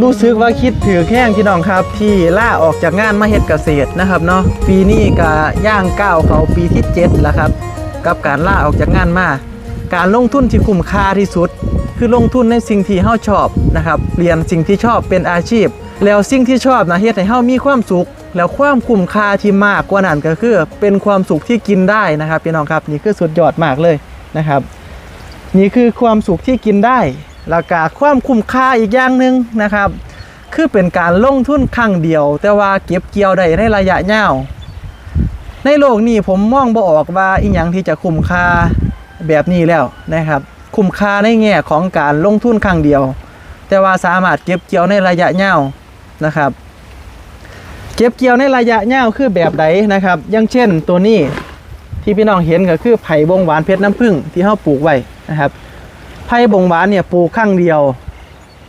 รู้สึกว่าคิดถือแข้งพี่น้องครับ ที่ล่าออกจากงานมาเฮ็ดเกษตรนะครับเนาะปีนี้ก็ย่างก้าวเขาปีที่7แล้วครับ กับการล่าออกจากงานมา การลงทุนที่คุ้มค่าที่สุด คือลงทุนในสิ่งที่เฮาชอบนะครับเรียนสิ่งที่ชอบเป็นอาชีพ แล้วสิ่งที่ชอบนะเฮ็ดให้เฮามีความสุข แล้วความคุ้มค่าที่มากกว่านั้นก็คือ เป็นความสุขที่กินได้นะครับพี่น้องครับนี่คือสุดยอดมากเลยนะครับ นี่คือความสุขที่กินได้ แล้วก็ความคุ้มค่าอีกอย่างหนึ่งนะครับ คือเป็นการลงทุนครั้งเดียว แต่ว่าเก็บเกี่ยวได้ในระยะยาว ในโลกนี้ผมมองบ่ออกว่าอีหยังที่จะคุ้มค่าแบบนี้แล้วนะครับ คุ้มค่าในแง่ของการลงทุนครั้งเดียว แต่ว่าสามารถเก็บเกี่ยวในระยะยาวนะครับ เก็บเกี่ยวในระยะยาวคือแบบใดนะครับ อย่างเช่นตัวนี้ที่พี่น้องเห็นก็คือไผ่บงหวานเพชรน้ำผึ้งที่เฮาปลูกไว้นะครับ ผ่บงหวานเนี่ยปลูกครั้งเดียว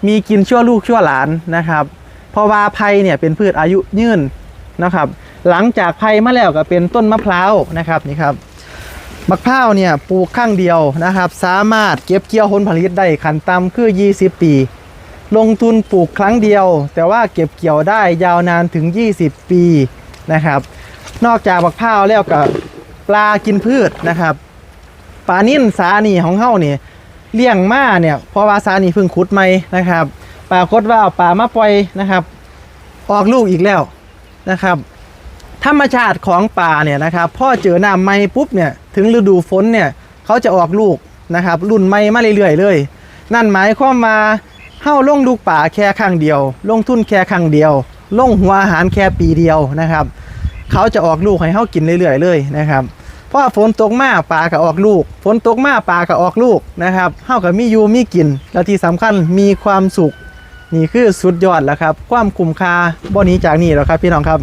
มีกินชั่วลูกชั่วหลานนะครับเพราะว่าไผ่เนี่ยเป็นพืชอายุยืนนะครับ หลังจากไผ่มาแล้วก็เป็นต้นมะพร้าวนะครับนี่ครับมะพร้าวเนี่ยปลูกครั้งเดียวนะครับ สามารถเก็บเกี่ยวผลผลิตได้ขันต่ำคือ 20 ปี ลงทุนปลูกครั้งเดียว แต่ว่าเก็บเกี่ยวได้ยาวนานถึง 20 ปีนะครับ นอกจากมะพร้าวแล้วก็ปลากินพืชนะครับปลานิ่นสานีของเฮานี่ เลี้ยงมาเนี่ยเพราะว่าซานี่เพิ่งขุดใหม่นะครับปรากฏว่าเอาปลามาปล่อยนะครับ ออกลูกอีกแล้วนะครับ ธรรมชาติของปลาเนี่ยนะครับพ่อเจอน้ำใหม่ปุ๊บเนี่ยถึงฤดูฝนเนี่ยเขาจะออกลูกนะครับ รุ่นใหม่มาเรื่อยๆเลย นั่นหมายความว่าเฮ้าลงลูกป่าแค่ครั้งเดียว ลงทุนแค่ครั้งเดียว ลงหัวอาหารแค่ปีเดียวนะครับ เขาจะออกลูกให้เฮากินเรื่อยๆเลยนะครับ พราะฝนตกมาปลาก็ออกลูก ฝนตกมาปลาก็ออกลูกนะครับเฮากับมีอยู่มีกิน แล้วที่สำคัญมีความสุข นี่คือสุดยอดแล้วครับ ความคุ้มค่าบ่หนี้จากนี่แล้วครับพี่น้องครับ